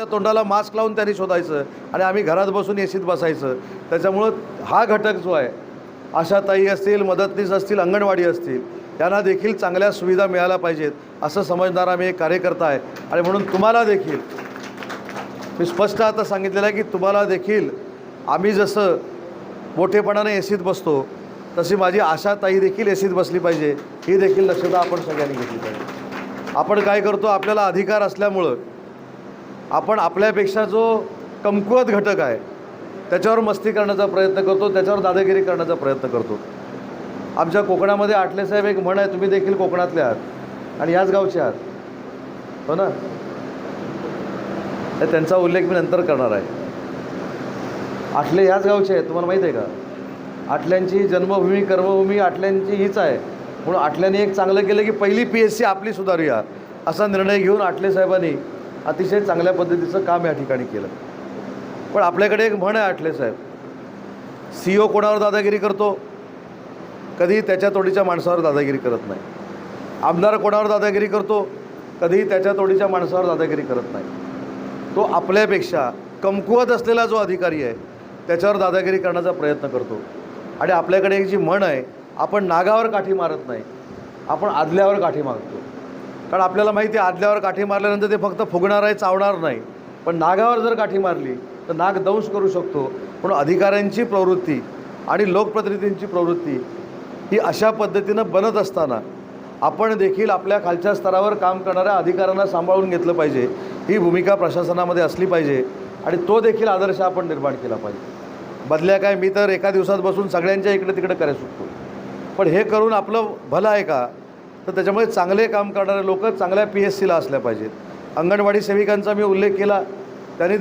त्या तोंडाला मास्क लावून त्यांनी शोधायचं आणि आम्ही घरात बसून एसीत बसायचं. त्याच्यामुळं हा घटक जो आहे आशाताई असतील मदतनीस असतील अंगणवाडी असतील त्यांना देखील चांगल्या सुविधा मिळाल्या पाहिजेत असं समजणारा मी एक कार्यकर्ता आहे. आणि म्हणून तुम्हाला देखील मी स्पष्ट आता सांगितलेलं आहे की तुम्हाला देखील आम्ही जसं मोठेपणाने एसीत बसतो तशी माझी आशाताई देखील एसीत बसली पाहिजे ही देखील दक्षता आपण सगळ्यांनी घेतली पाहिजे. आपण काय करतो आपल्याला अधिकार असल्यामुळं आपण आपल्यापेक्षा जो कमकुवत घटक आहे त्याच्यावर मस्ती करण्याचा प्रयत्न करतो त्याच्यावर दादागिरी करण्याचा प्रयत्न करतो. आमच्या कोकणामध्ये आटलेसाहेब एक म्हण आहे तुम्ही देखील कोकणातले आहात आणि याच गावचे आहात. हो ना? त्यांचा उल्लेख मी नंतर करणार आहे. आटले ह्याच गावचे आहेत तुम्हाला माहीत आहे का? आटल्यांची जन्मभूमी कर्मभूमी आटल्यांची हीच आहे. म्हणून आटल्याने एक चांगलं केलं की पहिली पी एस सी आपली सुधारूया असा निर्णय घेऊन आटले साहेबांनी अतिशय चांगल्या पद्धतीचं काम या ठिकाणी केलं. पण आपल्याकडे एक म्हण आहे आठले साहेब. सी ओ कोणावर दादागिरी करतो? कधीही त्याच्या तोडीच्या माणसावर दादागिरी करत नाही. आमदार कोणावर दादागिरी करतो? कधीही त्याच्या तोडीच्या माणसावर दादागिरी करत नाही. तो आपल्यापेक्षा कमकुवत असलेला जो अधिकारी आहे त्याच्यावर दादागिरी करण्याचा प्रयत्न करतो. आणि आपल्याकडे एक जी म्हण आहे आपण नागावर काठी मारत नाही. आपण आदल्यावर काठी मारतो कारण आपल्याला माहिती आहे आदल्यावर काठी मारल्यानंतर ते फक्त फुगणार आहे चावणार नाही. पण नागावर जर काठी मारली तर नाग दंश करू शकतो. म्हणून अधिकाऱ्यांची प्रवृत्ती आणि लोकप्रतिनिधींची प्रवृत्ती ही अशा पद्धतीनं बनत असताना आपण देखील आपल्या खालच्या स्तरावर काम करणाऱ्या अधिकाऱ्यांना सांभाळून घेतलं पाहिजे. ही भूमिका प्रशासनामध्ये असली पाहिजे आणि तो देखील आदर्श आपण निर्माण केला पाहिजे. बदल्या काय मी तर एका दिवसात बसून सगळ्यांच्या इकडे तिकडे करायला शकतो पण हे करून आपलं भलं आहे का? तर त्याच्यामुळे चांगले काम करणारे लोक चांगल्या पी एस सीला असल्या पाहिजेत. अंगणवाडी सेविकांचा मी उल्लेख केला. त्यांनी